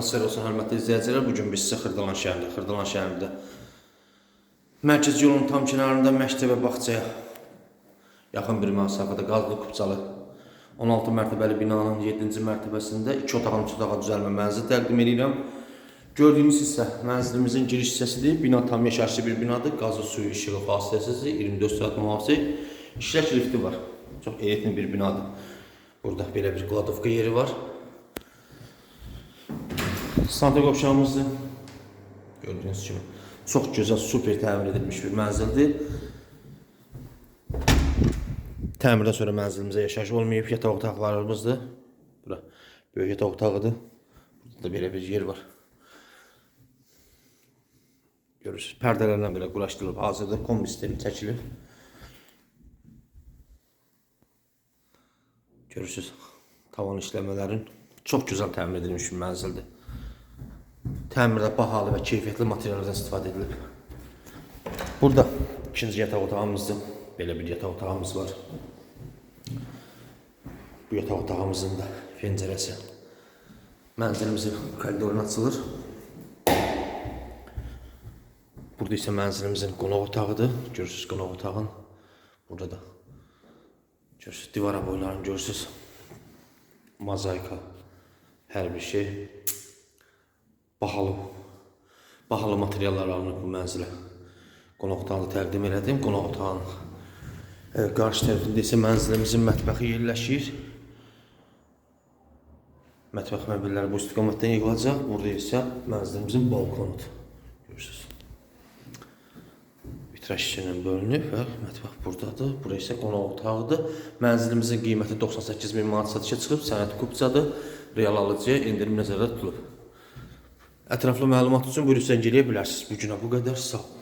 Axşamınız xeyir olsun hörmətli izləyicilər. Bu gün biz sizə Xırdalan şəhərində, Xırdalan şəhərində mərkəzi yolun tam kənarında məktəbə bağçaya yaxın bir məsafədə qazlı kupçalı 16 mərtəbəli binanın 7-ci mərtəbəsində 2 otaqlı üç otağa düzəlmə mənzil təqdim edirəm. Gördüyünüz hissə mənzilimizin giriş hissəsidir. Bina tam yaşayışlı bir binadır. Qazı, suyu, işığı fasiləsiz 24 saat mühafizə. İşlək lifti var. Çox elitli bir binadır. Burada belə bir kladovka yeri var. Santa qovşağımızdır. Gördüyünüz kimi çox gözəl, super təmir edilmiş bir mənzildir. Təmirdən sonra mənzilimizə yaşayış olmayıb, yataq otaqlarımızdır. Bura böyük yataq otağıdır. Burada da belə bir yer var. Görürsünüz, pərdələrlə belə quraşdırılıb, hazırda kombi sistemi çəkilib. Görürsünüz, tavan işləmələrin çox gözəl təmin edilmiş bir mənzildir. Təmirdə bahalı və keyfiyyətli materiallardan istifadə edilib. Burada ikinci yataq otağımızdır. Belə bir yataq otağımız var. Bu yataq otağımızın da pəncərəsi mənzilimizin koridoruna açılır. Burada isə mənzilimizin qonaq otağıdır. Görürsüz qonaq otağın. Burada da görürsüz divara boylarını görürsüz. Mozaika hər bir şey bahalı bahalı materiallar alınıb bu mənzilə. Qonaq otağını təqdim elədim. Qonaq otağının e, qarşı tərəfində isə mənzilimizin mətbəxi yerləşir. Mətbəx məbəlləri bu istiqamətdən yığılacaq. Burada isə mənzilimizin balkonudur. Görürsüz. Vitraj ilə bölünüb və mətbəx buradadır. Bura isə qonaq otağıdır. Mənzilimizin qiyməti 98 min manat satışa çıxıb. Sənəd kupçadır. Real alıcıya endirim nəzərdə tutulub. Ətraflı məlumat üçün buyurun zəng eləyə bilərsiniz. Bu günə bu qədər. Sağ olun.